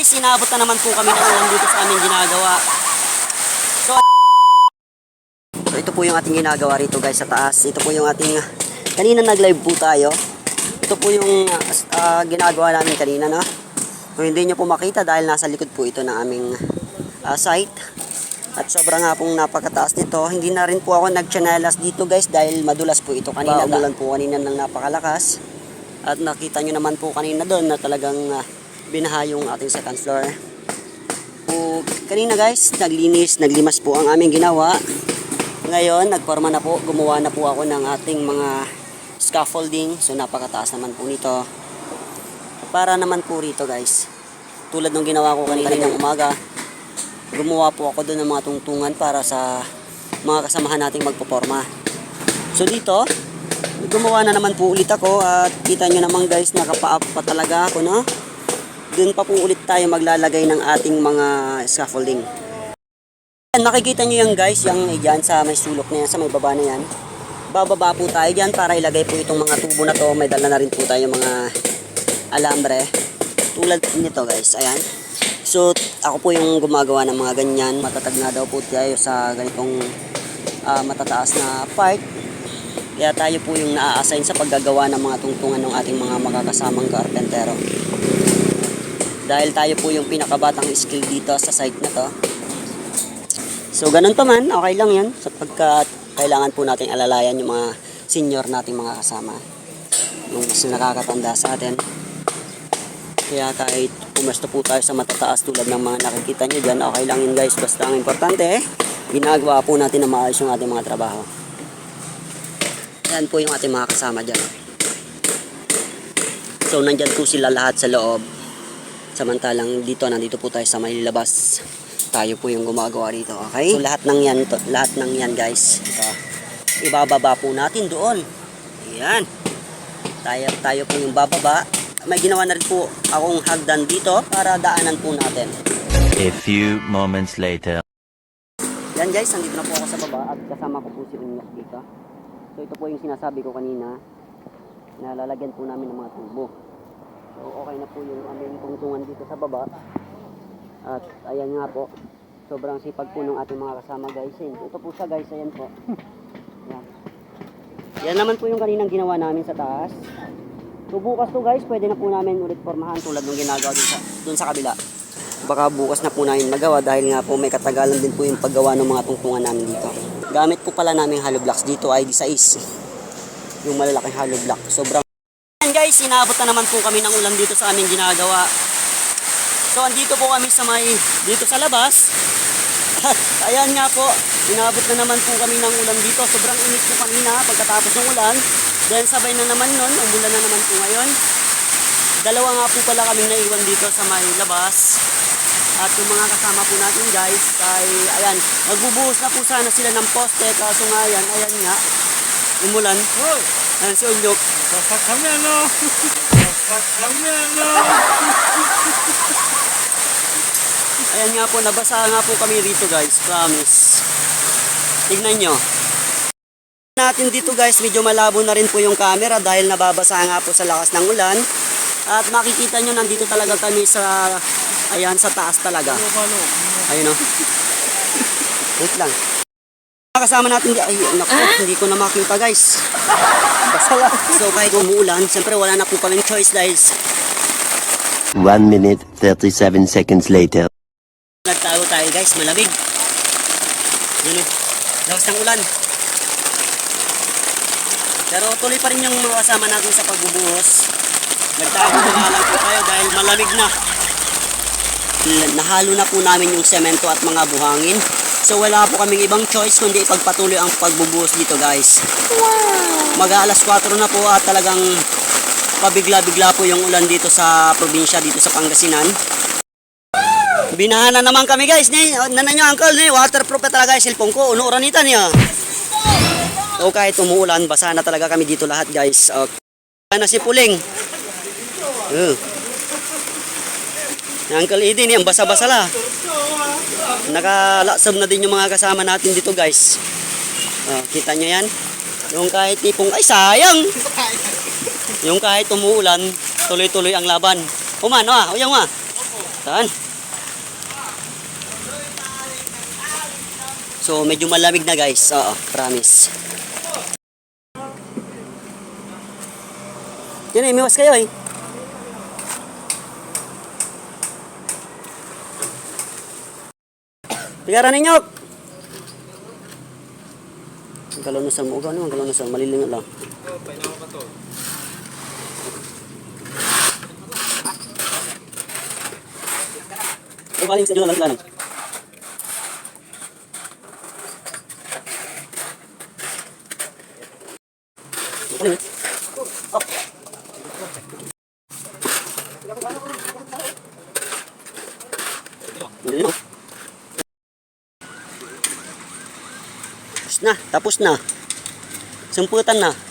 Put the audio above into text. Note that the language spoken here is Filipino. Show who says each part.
Speaker 1: guys, inaabot na naman po kami ng ulan dito sa aming ginagawa. So, so ito po yung ating ginagawa rito guys sa taas. Ito po yung ating, kanina nag-live po tayo. Ito po yung ah, ginagawa namin kanina no. Kung hindi nyo po makita dahil nasa likod po ito ng aming ah, site. At sobrang nga pong napakataas nito. Hindi na rin po ako nagchanelas dito guys dahil madulas po ito kanina. Umulan po kanina ng napakalakas. At nakita nyo naman po kanina doon na talagang ah, binaha yung ating second floor. Po, kanina guys, naglinis, naglimas po ang aming ginawa. Ngayon, nagforma na po, gumawa na po ako ng ating mga scaffolding. So napakataas naman po nito. Para naman po rito guys. Tulad ng ginawa ko kanina ng umaga, gumawa po ako doon ng mga tungtungan para sa mga kasamahan nating magpoporma. So dito, gumawa na naman po ulit ako at kita nyo naman guys, nakapaap pa talaga ako no. Doon pa po ulit tayo maglalagay ng ating mga scaffolding. Yan, Nakikita nyo yan guys, yung dyan sa may sulok na yan, sa may baba na yan. Bababa po tayo dyan para ilagay po itong mga tubo na to. May dala na rin po tayo mga alambre. Tulad nito guys, ayan. So, ako po yung gumagawa ng mga ganyan. Matatag na daw po tayo sa ganitong ah, matataas na part. Kaya tayo po yung naa-assign sa paggagawa ng mga tungtungan ng ating mga makakasamang karpentero. Dahil tayo po yung pinakabatang skill dito sa site na to. So, ganun pa man, okay lang yan. Sapagkat kailangan po nating alalayan yung mga senior nating mga kasama. Yung mas nakakatanda sa atin. Kaya kahit pumesto po tayo sa matataas tulad ng mga nakikita nyo dyan, okay lang yun guys. Basta ang importante, ginagawa po natin na maayos yung ating mga trabaho. Yan po yung ating mga kasama dyan. So, nandyan po sila lahat sa loob. Samantalang dito, nandito po tayo sa may labas. Tayo po yung gumagawa rito, okay? So, lahat ng yan, to, lahat ng yan guys. Ito, ibababa po natin doon. Ayan. Tayo, tayo po yung bababa. May ginawa na rin po akong hagdan dito para daanan po natin.
Speaker 2: A few moments later.
Speaker 1: Yan guys, nandito na po ako sa baba at kasama ko po si Unyas dito. So ito po yung sinasabi ko kanina na lalagyan po namin ng mga tubo. So okay na po yung aming tungtungan dito sa baba. At ayan nga po, sobrang sipag po ng ating mga kasama guys. Ito po siya guys, ayan po. Yan. Yan naman po yung kaninang ginawa namin sa taas. So bukas to guys, pwede na po namin ulit formahan tulad ng ginagawa dun sa, dun sa kabila baka bukas na po namin magawa dahil nga po may katagalan din po yung paggawa ng mga tungtungan namin dito. Gamit po pala namin hollow blocks dito ay di size. Yung malalaking hollow block. Sobrang guys, inaabot na naman po kami ng ulan dito sa aming ginagawa. So andito po kami sa may dito sa labas. At ayan nga po, inaabot na naman po kami ng ulan dito. Sobrang init po kanina pagkatapos ng ulan. Then sabay na naman nun, umulan na naman po ngayon. Dalawa nga po pala kami naiwan dito sa may labas. At yung mga kasama po natin guys, ay ayan, magbubuhos na po sana sila ng poste. Kaso nga yan, ayan nga, umulan. Ayan si Unyok.
Speaker 3: Dapat kami ano? Dapat kami ano?
Speaker 1: Ayan nga po, nabasa nga po kami rito guys, promise. Tignan nyo. Natin dito guys, medyo malabo na rin po yung camera dahil nababasa nga po sa lakas ng ulan. At makikita nyo, nandito talaga kami sa, ayan, sa taas talaga. Ayun o. Wait lang. Kasama natin, di- ay, naku, hindi ko na makita guys. Basta. So kahit umuulan, siyempre wala na po kaming choice dahil
Speaker 4: One minute, 37 seconds later.
Speaker 1: nagtago tayo guys, malamig. Yun o, lakas ng ulan. Pero tuloy pa rin yung mga kasama natin sa pagbubuhos. Nagtago na lang po tayo dahil malamig na. Nahalo na po namin yung semento at mga buhangin. So wala po kaming ibang choice kundi ipagpatuloy ang pagbubuhos dito guys. Mag alas 4 na po at talagang pabigla-bigla po yung ulan dito sa probinsya, dito sa Pangasinan. Binahan na naman kami guys. Ni, nanan nyo uncle, ni, waterproof na talaga yung cellphone ko. Unuuran nita niya. O kahit umuulan, basa na talaga kami dito lahat guys. Okay. na si Puling. Uh. Uncle Eden, yan basa-basa la. Nakalaksam na din yung mga kasama natin dito guys. Oh, kita nyo yan? Yung kahit tipong, ay sayang! Yung kahit umuulan, tuloy-tuloy ang laban. Umano ah, uyang ah. Saan? So, medyo malamig na guys. Oo, promise. Yan eh, miwas kayo eh. Pigaran ninyo! Ang kalunusan mo. Gano'n ang kalunusan. Malilingat lang. Ay, baling sa inyo lang. Ano yun? Oh. Ano yun? Tapos na, tapos na. Sumputan na.